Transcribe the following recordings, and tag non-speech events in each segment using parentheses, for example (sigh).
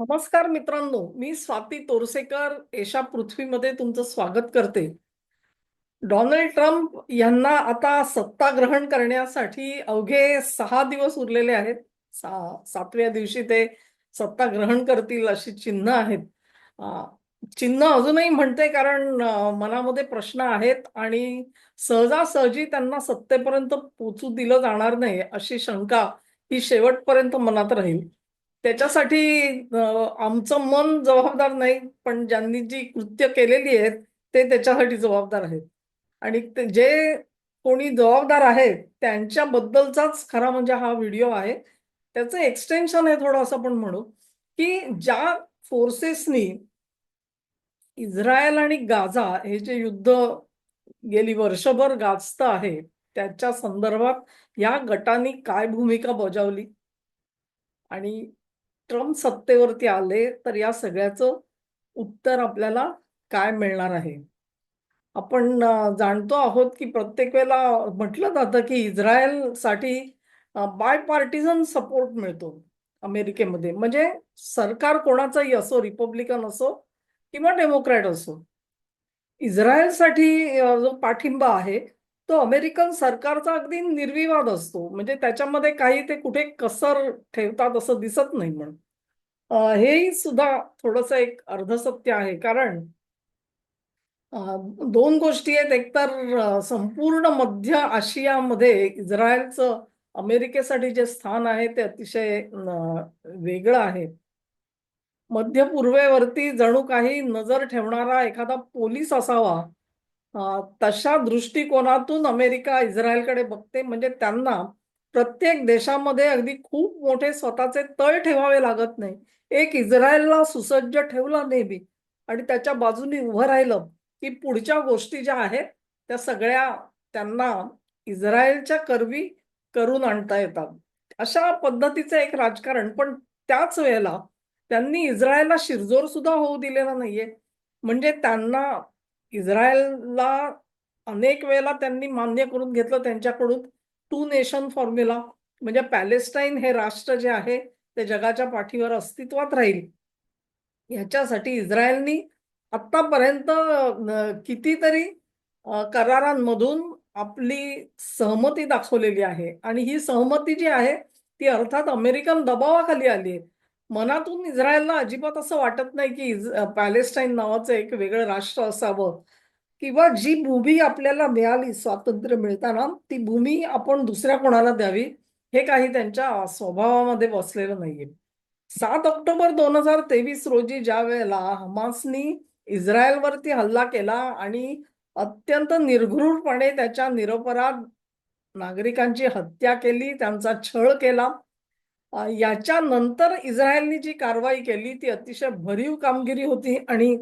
नमस्कार मित्रांनो मी स्वाती तोरसेकर एशा पृथ्वीमध्ये तुमचं स्वागत करते. डोनाल्ड ट्रम्प यांना आता सत्ता ग्रहण करण्यासाठी अवघे सहा दिवस उरलेले आहेत. सा सातव्या दिवशी ते सत्ता ग्रहण करतील अशी चिन्ह आहेत. चिन्ह अजूनही म्हणते कारण मनामध्ये प्रश्न आहेत आणि सहजासहजी त्यांना सत्तेपर्यंत पोचू दिलं जाणार नाही अशी शंका ही शेवटपर्यंत मनात राहील. त्याच्यासाठी आमचं मन जबाबदार नाही पण ज्यांनी जी कृत्य केलेली आहेत ते त्याच्यासाठी जबाबदार आहेत. आणि ते जे कोणी जबाबदार आहेत त्यांच्याबद्दलचाच खरा म्हणजे हा व्हिडिओ आहे. त्याचं एक्सटेन्शन आहे थोडं असं पण म्हणू की ज्या फोर्सेसनी इस्रायल आणि गाझा हे जे युद्ध गेली वर्षभर गाजतं आहे त्याच्या संदर्भात या गटांनी काय भूमिका बजावली? आणि ट्रम्प सत्तेवरती आले तर या सगळ्याचं उत्तर आपल्याला काय मिळणार आहे? आपण जाणतो आहोत की प्रत्येक वेळेला म्हटलं जातं की इस्रायलसाठी बाय पार्टिझन सपोर्ट मिळतो अमेरिकेमध्ये. म्हणजे सरकार कोणाचंही असो रिपब्लिकन असो किंवा डेमोक्रॅट असो इस्रायलसाठी जो पाठिंबा आहे तो अमेरिकन सरकारचा अगदी निर्विवाद असतो. म्हणजे त्याच्यामध्ये काही ते कुठे कसर ठेवतात असं दिसत नाही म्हणून. हेही सुद्धा थोडंसं एक अर्धसत्य आहे. कारण दोन गोष्टी आहेत. एकतर संपूर्ण मध्य आशियामध्ये इस्रायलचं अमेरिकेसाठी जे स्थान आहे ते अतिशय वेगळं आहे. मध्य पूर्वेवरती जणू काही नजर ठेवणारा एखादा पोलीस असावा तशा दृष्टिकोनातून अमेरिका इस्रायलकडे बघते म्हणजे त्यांना प्रत्येक देशामध्ये अगदी खूप मोठे स्वतःचे तळ ठेवावे लागत नाही. एक इस्रायलला सुसज्ज ठेवला नेहमी आणि त्याच्या बाजूने उभं राहिलं की पुढच्या गोष्टी ज्या आहेत त्या सगळ्या त्यांना इस्रायलच्या करवी करून आणता येतात. अशा पद्धतीचं एक राजकारण पण त्याच वेळेला त्यांनी इस्रायलला शिरजोर सुद्धा होऊ दिलेला नाहीये. म्हणजे त्यांना इस्रायलला अनेक वेळेला त्यांनी मान्य करून घेतलं त्यांच्याकडून टू नेशन फॉर्म्युला म्हणजे पॅलेस्टाईन हे राष्ट्र जे आहे ते जगाच्या पाठीवर अस्तित्वात राहील. ह्याच्यासाठी इस्रायलनी आतापर्यंत कितीतरी करारांमधून आपली सहमती दाखवलेली आहे. आणि ही सहमती जी आहे ती अर्थात अमेरिकन दबावाखाली आली आहे. मनातून इस्रायलला अजिबात असं वाटत नाही की पॅलेस्टाईन नावाचं एक वेगळं राष्ट्र असावं. किंवा जी भूमी आपल्याला मिळाली स्वातंत्र्य मिळताना ती भूमी आपण दुसऱ्या कोणाला द्यावी हे काही त्यांच्या स्वभावामध्ये बसलेलं नाहीये. सात ऑक्टोबर दोन हजार तेवीस रोजी ज्या वेळेला हमासनी इस्रायलवरती हल्ला केला आणि अत्यंत निर्घृणपणे त्याच्या निरपराध नागरिकांची हत्या केली त्यांचा छळ केला याच्यानंतर इस्रायलने जी कारवाई केली ती अतिशय भरीव कामगिरी होती आणि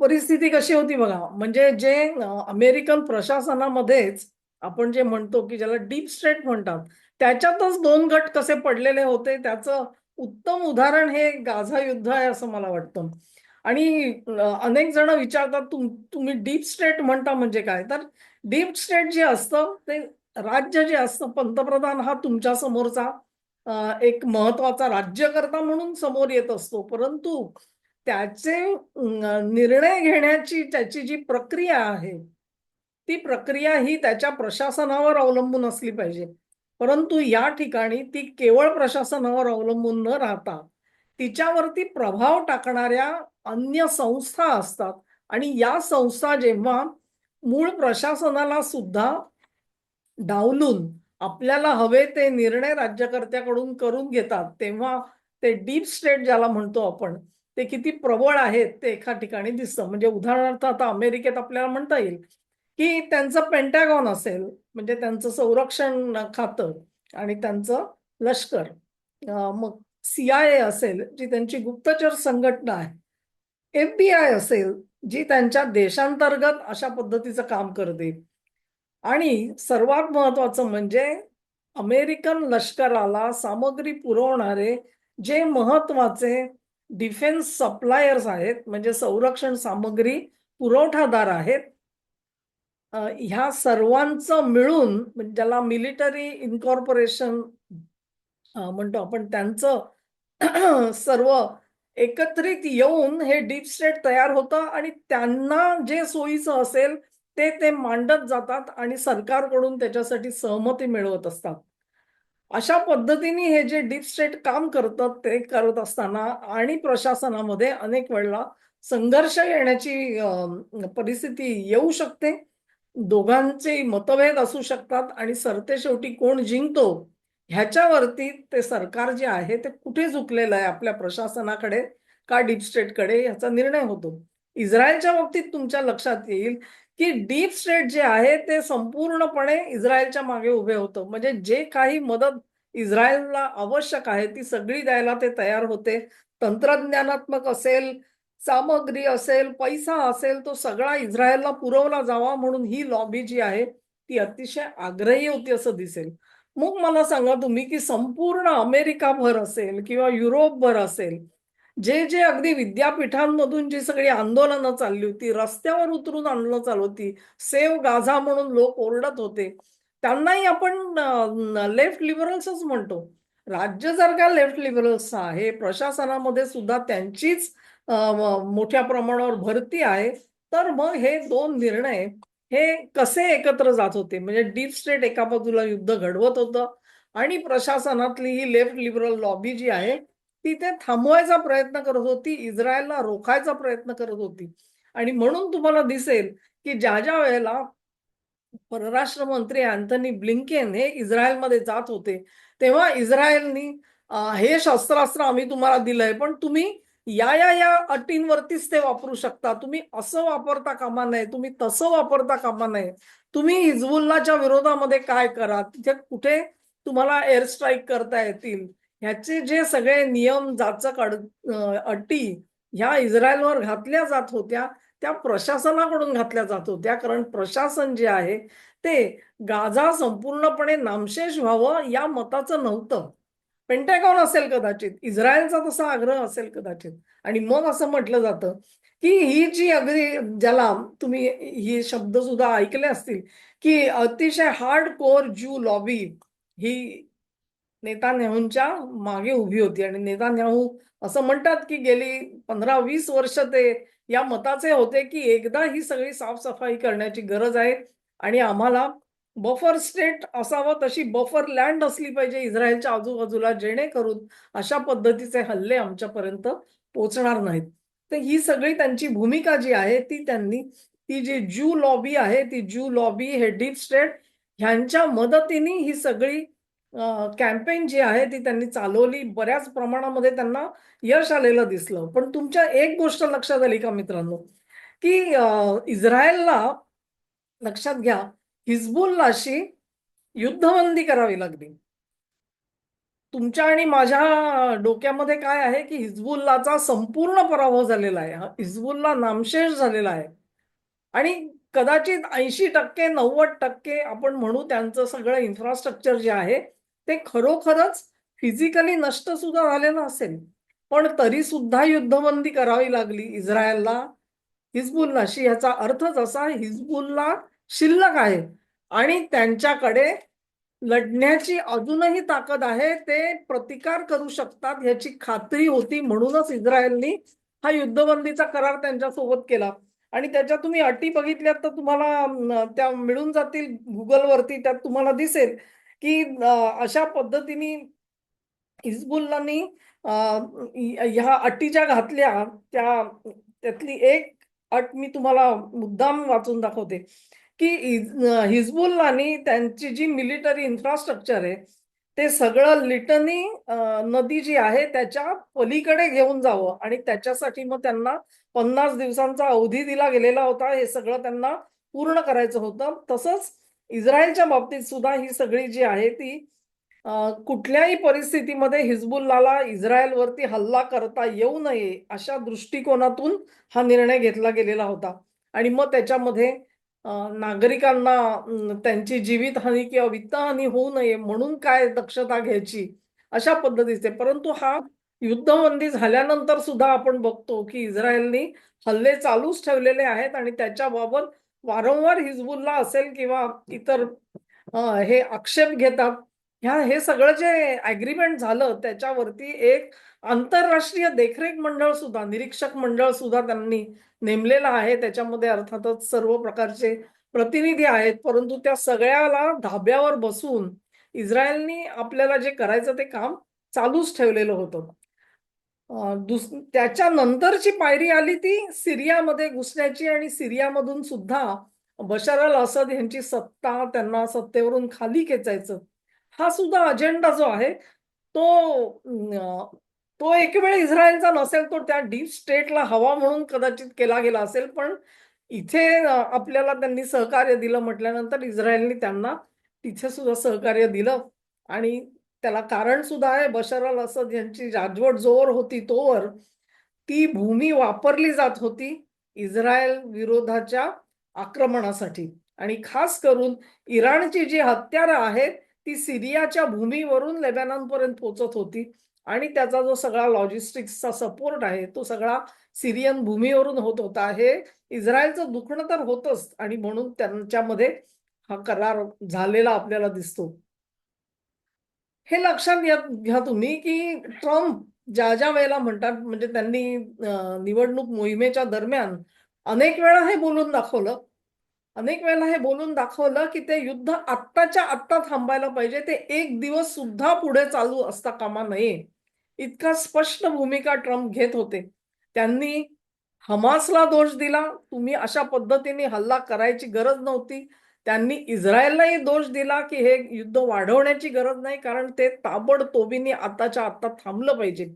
परिस्थिती कशी होती बघा. म्हणजे जे अमेरिकन प्रशासनामध्येच आपण जे म्हणतो की ज्याला डीप स्टेट म्हणतात त्याच्यातच दोन गट कसे पडलेले होते त्याचं उत्तम उदाहरण हे गाझा युद्ध आहे असं मला वाटतं. आणि अनेक जण विचारतात तुम तुम्ही डीप स्टेट म्हणता म्हणजे काय? तर डीप स्टेट जे असतं ते राज्य जे असतं पंतप्रधान हा तुमच्या समोरचा एक महत्त्वाचा राज्यकर्ता म्हणून समोर येत असतो. परंतु त्याचे निर्णय घेण्याची त्याची जी प्रक्रिया आहे ती प्रक्रिया ही त्याच्या प्रशासनावर अवलंबून असली पाहिजे. परंतु या ठिकाणी ती केवळ प्रशासनावर अवलंबून न राहता तिच्यावरती प्रभाव टाकणाऱ्या अन्य संस्था असतात. आणि या संस्था जेव्हा मूळ प्रशासनाला सुद्धा डावलून आपल्याला हवे ते निर्णय राज्यकर्त्याकडून करून घेतात तेव्हा ते डीप स्टेट ज्याला म्हणतो आपण ते किती प्रबळ आहेत ते एका ठिकाणी दिसतं. म्हणजे उदाहरणार्थ आता अमेरिकेत आपल्याला म्हणता येईल की त्यांचं पेंटॅगॉन असेल म्हणजे त्यांचं संरक्षण खातं आणि त्यांचं लष्कर. मग सीआयए असेल जी त्यांची गुप्तचर संघटना आहे. एफबीआय असेल जी त्यांच्या देशांतर्गत अशा पद्धतीचं काम करते. आणि सर्वात महत्वाचं म्हणजे अमेरिकन लष्कराला सामग्री पुरवणारे जे महत्त्वाचे डिफेन्स सप्लायर्स आहेत म्हणजे संरक्षण सामग्री पुरवठादार आहेत ह्या सर्वांचं मिळून ज्याला मिलिटरी इन्कॉर्पोरेशन म्हणतो आपण त्यांचं (clears throat) सर्व एकत्रित येऊन हे डीप स्टेट तयार होतं आणि त्यांना जे सोयीचं असेल ते ते मांडत जातात आणि सरकारकडून त्याच्यासाठी सहमती मिळवत असतात. अशा पद्धतीने हे जे डीप स्टेट काम करतात ते करत असताना आणि प्रशासनामध्ये अनेक वेळेला संघर्ष येण्याची परिस्थिती येऊ शकते. दोघांचे मतभेद असू शकतात आणि सरते शेवटी कोण जिंकतो ह्याच्यावरती ते सरकार जे आहे ते कुठे झुकलेलं आहे आपल्या प्रशासनाकडे का डीप स्टेटकडे याचा निर्णय होतो? इस्रायलच्या बाबतीत तुमच्या लक्षात येईल की डीप स्टेट जे आहे ते संपूर्णपणे इस्रायलच्या मागे उभे होतं. म्हणजे जे काही मदत इस्रायलला आवश्यक आहे ती सगळी द्यायला ते तयार होते. तंत्रज्ञानात्मक असेल सामग्री असेल पैसा असेल तो सगळा इस्रायलला पुरवला जावा म्हणून ही लॉबी जी आहे ती अतिशय आग्रही होती असं दिसेल. मग मला सांगा तुम्ही की संपूर्ण अमेरिकाभर असेल किंवा युरोपभर असेल जे जे अगदी विद्यापीठांमधून जी सगळी आंदोलनं चालली होती रस्त्यावर उतरून आंदोलन चालू होती सेव गाझा म्हणून लोक ओरडत होते त्यांनाही आपण लेफ्ट लिबरल्सच म्हणतो. राज्य जर का लेफ्ट लिबरल्स आहे प्रशासनामध्ये सुद्धा त्यांचीच मोठ्या प्रमाणावर भरती आहे तर मग हे दोन निर्णय हे कसे एकत्र जात होते? म्हणजे डीप स्टेट एका बाजूला युद्ध घडवत होतं आणि प्रशासनातली ही लेफ्ट लिबरल लॉबी जी आहे ती ते थांबवायचा प्रयत्न करत होती इस्रायलला रोखायचा प्रयत्न करत होती. आणि म्हणून तुम्हाला दिसेल की ज्या ज्या वेळेला परराष्ट्र मंत्री अँथनी ब्लिंकेन हे इस्रायलमध्ये जात होते तेव्हा इस्रायलनी हे शस्त्रास्त्र आम्ही तुम्हाला दिलंय पण तुम्ही या या या अटींवरतीच ते वापरू शकता. तुम्ही असं वापरता कामा नये तुम्ही तसं वापरता कामा नये. तुम्ही हिजबुल्लाच्या विरोधामध्ये काय करा? तिथे कुठे तुम्हाला एअर स्ट्राईक करता येतील? ह्याचे जे सगळे नियम जाचक अड अटी ह्या इस्रायलवर घातल्या जात होत्या त्या प्रशासनाकडून घातल्या जात होत्या. कारण प्रशासन जे आहे ते गाझा संपूर्णपणे नामशेष व्हावं या मताचं नव्हतं. पेंटॅगॉन असेल कदाचित इस्रायलचा तसा आग्रह असेल कदाचित. आणि मग असं म्हटलं जातं की ही जी अगदी ज्याला तुम्ही ही शब्द सुद्धा ऐकले असतील की अतिशय हार्ड कोर ज्यू लॉबी ही नेतान्याहूंच्या मागे उभी होती. आणि नेतान्याहू असं म्हणतात की गेली पंधरा वीस वर्ष ते या मताचे होते की एकदा ही सगळी साफसफाई करण्याची गरज आहे. आणि आम्हाला बफर स्टेट असावं तशी बफर लँड असली पाहिजे इस्रायलच्या आजूबाजूला जेणेकरून अशा पद्धतीचे हल्ले आमच्यापर्यंत पोचणार नाहीत. तर ही सगळी त्यांची भूमिका जी आहे ती त्यांनी ती जी ज्यू लॉबी आहे ती ज्यू लॉबी हे डीप स्टेट ह्यांच्या मदतीने ही सगळी कॅम्पेन जी आहे ती त्यांनी चालवली. बऱ्याच प्रमाणामध्ये त्यांना यश आलेलं दिसलं. पण तुमच्या एक गोष्ट लक्षात आली का मित्रांनो? की इस्रायलला लक्षात घ्या हिजबुल्लाशी युद्धबंदी करावी लागली. तुमच्या आणि माझ्या डोक्यामध्ये काय आहे की हिजबुल्लाचा संपूर्ण पराभव झालेला आहे. हा हिजबुल्ला नामशेष झालेला आहे. आणि कदाचित ऐंशी टक्के नव्वद टक्के आपण म्हणू त्यांचं सगळं इन्फ्रास्ट्रक्चर जे आहे ते खरोखरच फिजिकली नष्ट सुद्धा झालेलं असेल पण तरी सुद्धा युद्धबंदी करावी लागली. इस्रायलला हिजबुल्लाशी याचा अर्थच असा हिजबुलला शिल्लक आहे आणि त्यांच्याकडे लढण्याची अजूनही ताकद आहे ते प्रतिकार करू शकतात याची खात्री होती म्हणूनच इस्रायलनी हा युद्धबंदीचा करार त्यांच्यासोबत केला. आणि त्याच्या तुम्ही अटी बघितल्यात तर तुम्हाला त्या मिळून जातील गुगलवरती त्यात तुम्हाला दिसेल. की अशा पद्धतीने हिजबुल्लानी ह्या अटी ज्या घातल्या त्या त्यातली एक अट मी तुम्हाला मुद्दाम वाचून दाखवते. की हिजबुल्लानी त्यांची जी मिलिटरी इन्फ्रास्ट्रक्चर आहे ते सगळं लिटनी नदी जी आहे त्याच्या पलीकडे घेऊन जावं. आणि त्याच्यासाठी मग त्यांना पन्नास दिवसांचा अवधी दिला गेलेला होता. हे सगळं त्यांना पूर्ण करायचं होतं. तसंच इस्रायलच्या बाबतीत सुद्धा ही सगळी जी आहे ती कुठल्याही परिस्थितीमध्ये हिजबुल्लाला इस्रायलवरती हल्ला करता येऊ नये अशा दृष्टिकोनातून हा निर्णय घेतला गेलेला होता. आणि मग त्याच्यामध्ये नागरिकांना त्यांची जीवितहानी किंवा वित्तहानी होऊ नये म्हणून काय दक्षता घ्यायची अशा पद्धतीचे. परंतु हा युद्धबंदी झाल्यानंतर सुद्धा आपण बघतो की इस्रायलनी हल्ले चालूच ठेवलेले आहेत आणि त्याच्याबाबत वारंवार हिजबुल्ला असेल किंवा इतर हे आक्षेप घेतात ह्या हे सगळं जे अग्रीमेंट झालं त्याच्यावरती एक आंतरराष्ट्रीय देखरेख मंडळ सुद्धा निरीक्षक मंडळ सुद्धा त्यांनी नेमलेलं आहे. त्याच्यामध्ये अर्थातच सर्व प्रकारचे प्रतिनिधी आहेत. परंतु त्या सगळ्याला धाब्यावर बसून इस्रायलनी आपल्याला जे करायचं ते काम चालूच ठेवलेलं होतं. दुस त्याच्यानंतरची पायरी आली ती सिरियामध्ये घुसण्याची आणि सिरियामधून सुद्धा बशार अल असद यांची सत्ता त्यांना सत्तेवरून खाली खेचायचं. हा सुद्धा अजेंडा जो आहे तो तो एक वेळ इस्रायलचा नसेल तो त्या डीप स्टेटला हवा म्हणून कदाचित केला गेला असेल पण इथे आपल्याला त्यांनी सहकार्य दिलं म्हटल्यानंतर इस्रायलनी त्यांना तिथे सुद्धा सहकार्य दिलं आणि त्याला कारण सुद्धा आहे बशर अल असद यांची राजवट जोवर होती तोवर ती भूमी वापरली जात होती इस्रायल विरोधाच्या आक्रमणासाठी. आणि खास करून इराणची जी हत्यारं आहेत ती सिरियाच्या भूमीवरून लेबॅनॉनपर्यंत पोचत होती. आणि त्याचा जो सगळा लॉजिस्टिक्सचा सपोर्ट आहे तो सगळा सिरियन भूमीवरून होत होता. हे इस्रायलचं दुखणं तर होतच. आणि म्हणून त्यांच्यामध्ये हा करार झालेला आपल्याला दिसतो. हे लक्षात घ्या घ्या तुम्ही की ट्रम्प ज्या ज्या वेळेला म्हणतात म्हणजे त्यांनी निवडणूक मोहिमेच्या दरम्यान अनेक वेळा हे बोलून दाखवलं अनेक वेळेला हे बोलून दाखवलं की ते युद्ध आत्ताच्या आत्ता थांबायला पाहिजे ते एक दिवस सुद्धा पुढे चालू असता कामा नये. इतका स्पष्ट भूमिका ट्रम्प घेत होते. त्यांनी हमासला दोष दिला तुम्ही अशा पद्धतीने हल्ला करायची गरज नव्हती. त्यांनी इस्रायललाही दोष दिला की हे युद्ध वाढवण्याची गरज नाही कारण ते ताबडतोबीने आताच्या आता थांबलं पाहिजे.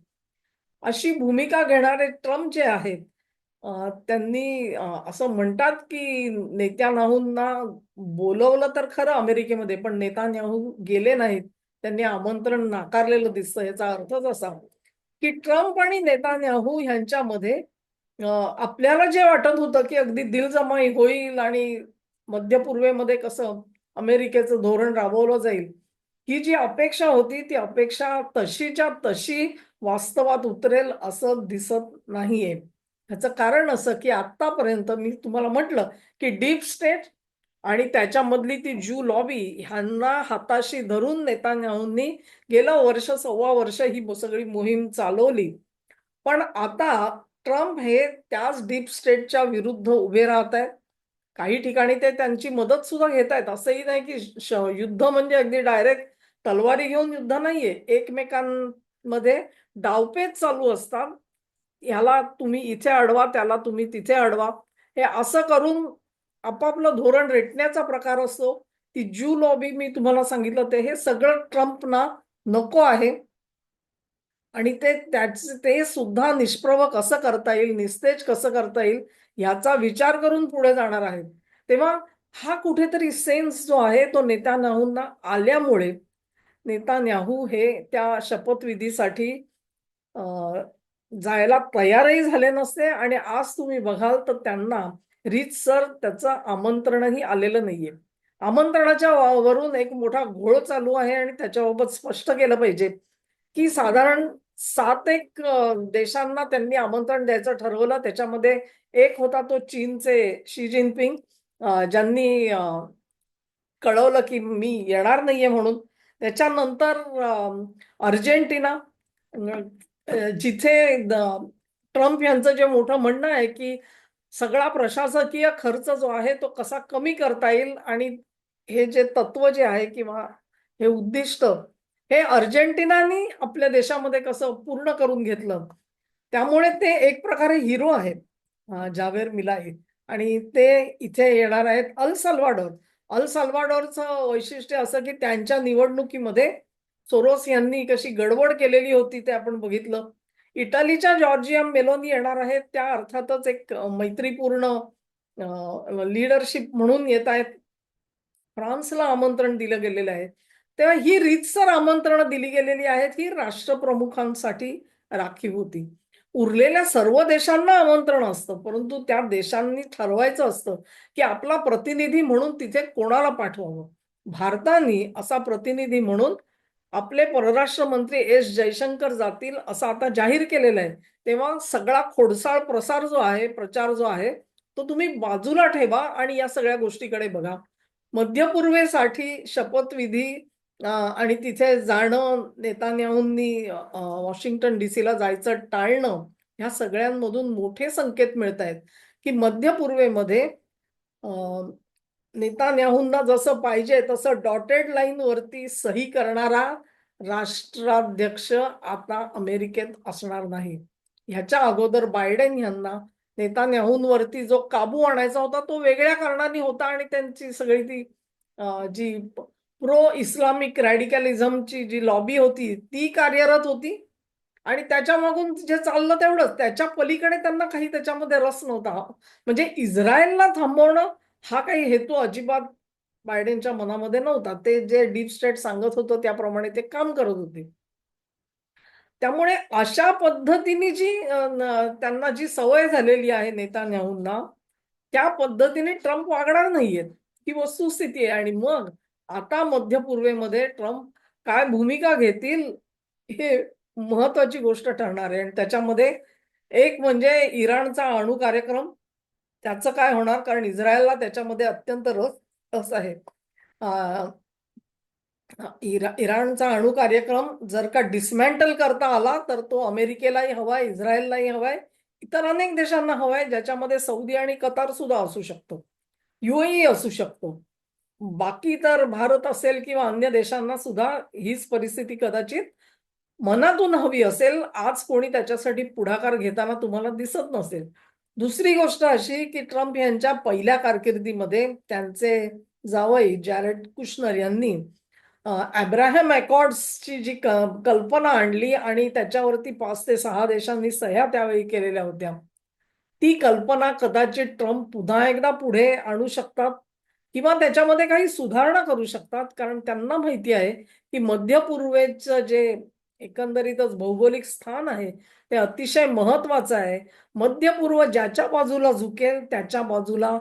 अशी भूमिका घेणारे ट्रम्प जे आहेत त्यांनी असं म्हणतात की नेत्यानाहूंना बोलवलं तर खरं अमेरिकेमध्ये पण नेतान्याहू गेले नाहीत. त्यांनी आमंत्रण नाकारलेलं दिसतं याचा अर्थच असा की ट्रम्प आणि नेतान्याहू ह्यांच्यामध्ये आपल्याला जे वाटत होतं की अगदी दिलजमाई होईल आणि मध्य पूर्वेमध्ये कसं अमेरिकेचं धोरण राबवलं जाईल ही जी अपेक्षा होती ती अपेक्षा तशीच्या तशी वास्तवात उतरेल असं दिसत नाहीये. ह्याचं कारण असं की आतापर्यंत मी तुम्हाला म्हटलं की डीप स्टेट आणि त्याच्यामधली ती ज्यू लॉबी ह्यांना हाताशी धरून नेतान्याहूंनी गेलं वर्ष सव्वा वर्ष ही सगळी मोहीम चालवली. पण आता ट्रम्प हे त्याच डीप स्टेटच्या विरुद्ध उभे राहत आहेत काही ठिकाणी ते त्यांची मदत सुद्धा घेत आहेत. असंही नाही की युद्ध म्हणजे अगदी डायरेक्ट तलवारी घेऊन युद्ध नाहीये. एकमेकांमध्ये डावपेच चालू असतात. ह्याला तुम्ही इथे अडवा त्याला तुम्ही तिथे अडवा हे असं करून आपापलं धोरण रेटण्याचा प्रकार असतो. ती ज्यू लॉबी मी तुम्हाला सांगितलं ते हे सगळं ट्रम्पना नको आहे. आणि ते त्याच ते सुद्धा निष्प्रभ कसं करता येईल निस्तेज कसं करता येईल याचा विचार करून पुढे जाणार आहेत. तेव्हा हा कुठेतरी सेन्स जो आहे तो नेतान्याहूंना आल्यामुळे नेतान्याहू हे त्या शपथविधीसाठी जायला तयारही झाले नसते आणि आज तुम्ही बघाल तर त्यांना रीतसर त्याचं आमंत्रणही आलेलं नाहीये. आमंत्रणाच्या वा- वरून एक मोठा घोळ चालू आहे आणि त्याच्याबाबत स्पष्ट केलं पाहिजे की साधारण सात एक देशांना त्यांनी आमंत्रण द्यायचं ठरवलं. त्याच्यामध्ये एक होता तो चीनचे शी जिनपिंग ज्यांनी कळवलं की मी येणार नाहीये म्हणून. त्याच्यानंतर अर्जेंटिना जिथे ट्रम्प यांचं जे मोठं म्हणणं आहे की सगळा प्रशासकीय खर्च जो आहे तो कसा कमी करता येईल आणि हे जे तत्व जे आहे किंवा हे उद्दिष्ट हे अर्जेंटिनानी आपल्या देशामध्ये कसं पूर्ण करून घेतलं. त्यामुळे ते एक प्रकारे हिरो आहेत. जावेर मिलाई आणि ते इथे येणार आहेत अल सल्वाडोर. अल सल्वाडोरचं वैशिष्ट्य असं की त्यांच्या निवडणुकीमध्ये सोरोस यांनी कशी गडबड केलेली होती ते आपण बघितलं. इटालीच्या जॉर्जिया मेलोनी येणार आहेत. त्या अर्थातच एक मैत्रीपूर्ण लीडरशिप म्हणून येत आहेत. फ्रान्सला आमंत्रण दिलं गेलेलं आहे. तेव्हा ही रीतसर आमंत्रण दिली गेलेली आहेत. ही राष्ट्रप्रमुखांसाठी राखीव होती. उरलेल्या सर्व देशांना आमंत्रण असतं. परंतु त्या देशांनी ठरवायचं असतं की आपला प्रतिनिधी म्हणून तिथे कोणाला पाठवावं? भारताने असा प्रतिनिधी म्हणून आपले परराष्ट्र मंत्री एस जयशंकर जातील असं आता जाहीर केलेलं आहे. तेव्हा सगळा खोडसाळ प्रसार जो आहे प्रचार जो आहे तो तुम्ही बाजूला ठेवा आणि या सगळ्या गोष्टीकडे बघा. मध्यपूर्वेसाठी शपथविधी आणि तिथे जाणं नेतान्याहूंनी वॉशिंग्टन डीसीला जायचं टाळणं ह्या सगळ्यांमधून मोठे संकेत मिळत आहेत की मध्य पूर्वेमध्ये नेतान्याहूंना जसं पाहिजे तसं डॉटेड लाईन वरती सही करणारा राष्ट्राध्यक्ष आता अमेरिकेत असणार नाही. ह्याच्या अगोदर बायडेन यांना नेतान्याहूंवरती जो काबू आणायचा होता तो वेगळ्या कारणाने होता आणि त्यांची सगळी ती जी प्रो इस्लामिक रॅडिकॅलिझमची जी लॉबी होती ती कार्यरत होती. आणि त्याच्या मागून जे चाललं तेवढंच. त्याच्या पलीकडे त्यांना काही त्याच्यामध्ये रस नव्हता. म्हणजे इस्रायलला थांबवणं हा काही हेतू अजिबात बायडेनच्या मनामध्ये नव्हता. ते जे डीप स्टेट सांगत होतं त्याप्रमाणे ते काम करत होते. त्यामुळे अशा पद्धतीने जी त्यांना जी सवय झालेली आहे नेतान्याहूंना त्या पद्धतीने ट्रम्प वागणार नाहीयेत. ही वस्तुस्थिती आहे. आणि मग आता मध्य पूर्वेमध्ये ट्रम्प काय भूमिका घेतील हे महत्वाची गोष्ट ठरणार आहे. आणि त्याच्यामध्ये एक म्हणजे इराणचा अणु कार्यक्रम त्याचं काय होणार? कारण इस्रायलला त्याच्यामध्ये अत्यंत रस रस आहे. इरा इराणचा अणु कार्यक्रम जर का डिस्मॅन्टल करता आला तर तो अमेरिकेलाही हवाय इस्रायललाही हवाय इतर अनेक देशांना हवाय ज्याच्यामध्ये सौदी आणि कतार सुद्धा असू शकतो. युएई असू शकतो. बाकी तर भारत असेल किंवा अन्य देशांना सुद्धा हीच परिस्थिती कदाचित मनातून हवी असेल आज कोणी त्याच्यासाठी पुढाकार घेताना तुम्हाला दिसत नसेल. दुसरी गोष्ट अशी की ट्रम्प यांच्या पहिल्या कारकिर्दीमध्ये त्यांचे जावई जॅरेड कुशनर यांनी अब्राहम अकॉर्ड्सची जी कल्पना आणली आणि त्याच्यावरती पाच ते सहा देशांनी सह्या त्यावेळी केलेल्या होत्या. ती कल्पना कदाचित ट्रम्प पुन्हा एकदा पुढे आणू शकतात किंवा त्याच्यामध्ये काही सुधारणा करू शकतात कारण त्यांना माहिती आहे की मध्य पूर्वेचं जे एकंदरीतच भौगोलिक स्थान आहे ते अतिशय महत्वाचं आहे. मध्य पूर्व ज्याच्या बाजूला झुकेल त्याच्या बाजूला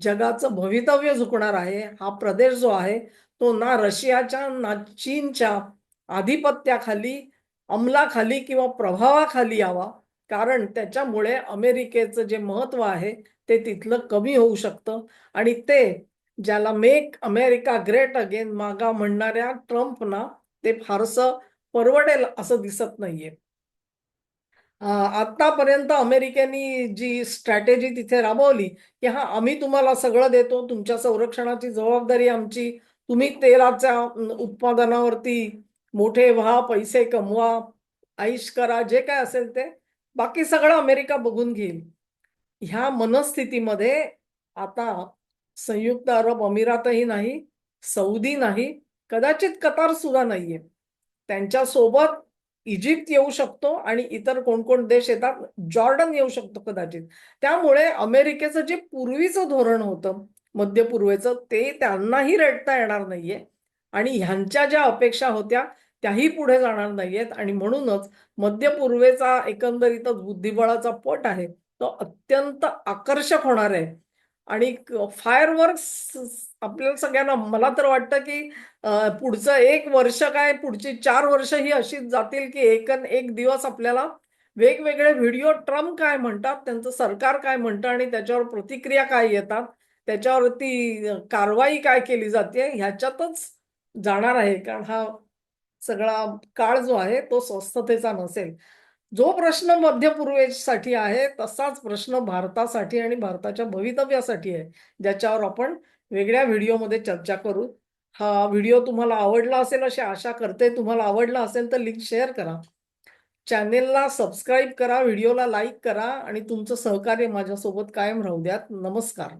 जगाचं भवितव्य झुकणार आहे. हा प्रदेश जो आहे तो ना रशियाच्या ना चीनच्या आधिपत्याखाली अंमलाखाली किंवा प्रभावाखाली यावा. कारण त्याच्यामुळे अमेरिकेचं जे महत्त्व आहे ते तिथलं कमी होऊ शकतं. आणि ते ज्याला मेक अमेरिका ग्रेट अगेन मागा म्हणणाऱ्या ट्रम्पना ते फारसं परवडेल असं दिसत नाहीये. आतापर्यंत अमेरिकेने जी स्ट्रॅटेजी तिथे राबवली की हा आम्ही तुम्हाला सगळं देतो तुमच्या संरक्षणाची जबाबदारी आमची तुम्ही तेलाच्या उत्पादनावरती मोठे व्हा पैसे कमवा आईश करा जे काय असेल ते बाकी सगळं अमेरिका बघून घेईल. ह्या मनस्थितीमध्ये आता संयुक्त अरब अमिरातही नाही सौदी नाही कदाचित कतार सुद्धा नाहीये. त्यांच्यासोबत इजिप्त येऊ शकतो आणि इतर कोणकोण देश येतात जॉर्डन येऊ शकतो कदाचित. त्यामुळे अमेरिकेचं जे पूर्वीचं धोरण होतं मध्य पूर्वेचं ते त्यांनाही रेटता येणार नाहीये. आणि ह्यांच्या ज्या अपेक्षा होत्या त्याही पुढे जाणार नाहीयेत. आणि म्हणूनच मध्य पूर्वेचा एकंदरीतच बुद्धिबळाचा पट आहे तो अत्यंत आकर्षक होणार आहे. आणि फायर वर्क्स आपल्याला सगळ्यांना मला तर वाटतं की पुढचं एक वर्ष काय पुढची चार वर्ष ही अशीच जातील की एक एक दिवस आपल्याला वेगवेगळे व्हिडिओ ट्रम्प काय म्हणतात त्यांचं सरकार काय म्हणतं आणि त्याच्यावर प्रतिक्रिया काय येतात त्याच्यावरती कारवाई काय केली जाते ह्याच्यातच जाणार आहे. कारण हा सगळा काळ जो आहे तो स्वस्थतेचा नसेल. जो प्रश्न मध्य पूर्वेसाठी आहे तसाच प्रश्न भारतासाठी आणि भारताच्या भवितव्यासाठी आहे ज्याच्यावर आपण वेगळ्या व्हिडिओमध्ये चर्चा करू. हा व्हिडिओ तुम्हाला आवडला असेल अशी आशा करते. तुम्हाला आवडला असेल तर लिंक शेअर करा. चॅनेलला सबस्क्राईब करा व्हिडिओला लाईक करा आणि तुमचं सहकार्य माझ्यासोबत कायम राहू द्यात. नमस्कार.